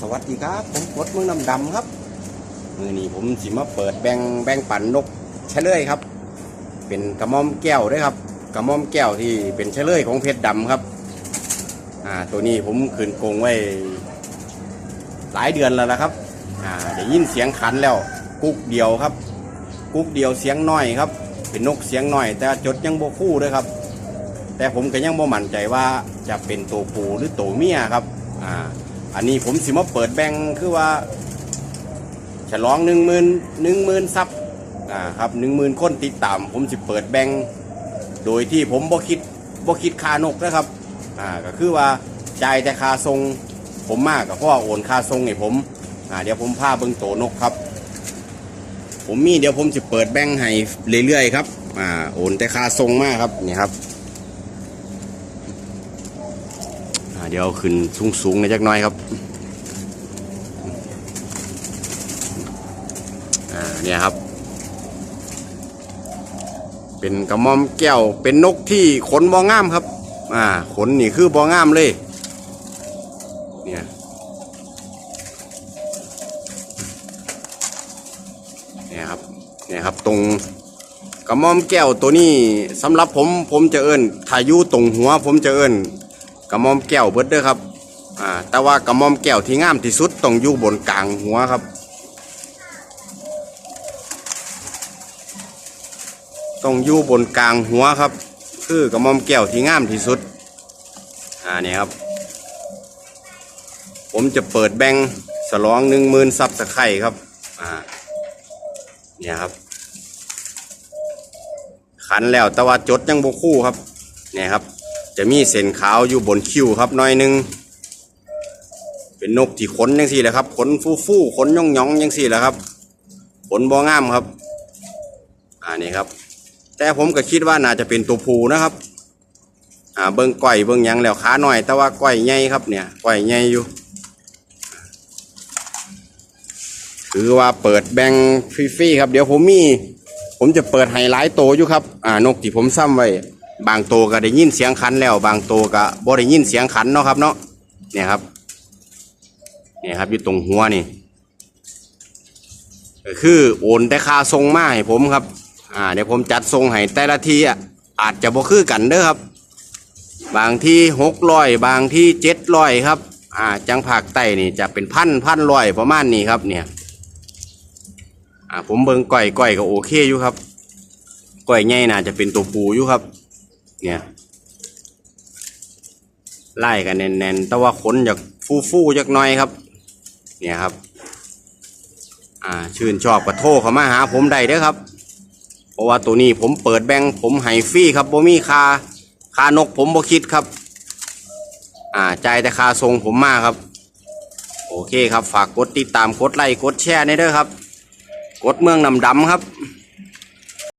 สวัสดีครับ ผมกดเมืองน้ำดำครับมือนี้ผมสิมาเปิดแบงแบงปั่นนกเฉลยครับ เป็นกระม่อมแก้วด้วยครับ กระม่อมแก้วที่เป็นเฉลยของเพชรดำครับอ่าตัวนี้ผมขืนกงไว้ หลายเดือนแล้วนะครับอ่าได้ยินเสียงขันแล้ว กุ๊กเดียวครับ กุ๊กเดียวเสียงน้อยครับ เป็นนกเสียงน้อย แต่จดยังโบคู่ด้วยครับ แต่ผมก็ยังบ่มั่นใจว่าจะเป็นตัวผู้หรือตัวเมียครับอ่า อันนี้ผมสิมาเปิดแบงคือว่า ฉลองหนึ่งหมื่นหนึ่งหมื่นซับอ่าครับหนึ่งหมื่นคนติดตาม ผมสิเปิดแบงโดยที่ผมบ่คิดบ่คิดคานกนะครับอ่าก็คือว่าจ่ายแต่คาทรงผมมากกับพ่อโอนคาทรงให้ผมอ่าเดี๋ยวผมพาเบิ่งโตนกครับ ผมมีเดี๋ยวผมจะเปิดแบงให้เรื่อยๆครับอ่าโอนแต่คาทรงมากครับนี่ครับ อ่า เดี๋ยวขึ้นสูงๆในอยจักน้อยครับอ่าเนี่ยครับ เป็นกระมอมแก้วเป็นนกที่ขนบองามครับ อ่าขนนี่คือบองามเลยเนี่ยเนี่ยครับเนี่ยครับตรงกระมอมแก้วตัวนี้สำหรับผมผมจะเอิ้นถ้าอยู่ตรงหัวผมจะเอิ้น กระมอมแก้วเบิดเด้อครับอ่าแต่ว่ากระมอมแก้วที่งามที่สุดต้องอยู่บนกลางหัวครับ ต้องอยู่บนกลางหัวครับ คือกระมอมแก้วที่งามที่สุดอ่านี่ครับ ผมจะเปิดแบงค์ฉลองหนึ่งหมื่นซับสไครครับอ่าเนี่ยครับขันแล้วแต่ว่าจดยังบคู่ครับ เนี่ยครับ จะมีเส้นขาวอยู่บนคิ้วครับหน้อยหนึง เป็นนกที่ขนยังสี่แหละครับขนฟูฟูขนย่องย่องยังสี่แหละครับขนบองามครับอ่านี่ครับ แต่ผมก็คิดว่าน่าจะเป็นตัวผูนะครับอ่าเบิ้งก้อยเบิ้งยังแล้วขาหน่อย แต่ว่าก้อยใหญ่ครับเนี่ยก้อยใหญ่อยู่คือว่าเปิดแบงฟรีๆครับ เดี๋ยวผมมี ผมจะเปิดไฮไลท์โตอยู่ครับ อ่านกที่ผมซ้ำไว้ บางตัวก็ได้ยินเสียงขันแล้ว บางตัวก็บ่ได้ยินเสียงขันเนาะครับเนาะเนี่ยครับเนี่ยครับอยู่ตรงหัวนี่ก็คือโอนแต่ค่าทรงมาให้ผมครับอ่าเดี๋ยวผมจัดทรงให้แต่ละทีอะอาจจะบ่คือกันเด้อครับ บางที่หกร้อยบางที่เจ็ดร้อยครับอ่าจังภาคใต้นี่จะเป็นพันพันร้อยประมาณนี้ครับเนี่ยอ่าผมเบิ่งก้อยก้อยก็โอเคอยู่ครับก้อยใหญ่น่าจะเป็นตัวปูอยู่ครับ เนี่ยไล่กันแน่นๆแต่ว่าขนอยากฟูๆจักหน่อยครับ เนี่ยครับ อ่าชื่นชอบก็โทรเข้ามาหาผมได้เด้อครับ เพราะว่าตัวนี้ผมเปิดแบงค์ผมให้ฟรีครับบ่มีคาคานกผมบ่คิดครับ อ่าจ่ายแต่คาทรงผมมากครับ โอเคครับฝากกดติดตามกดไลค์กดแชร์ในเด้อครับ กดเมืองนำดำครับ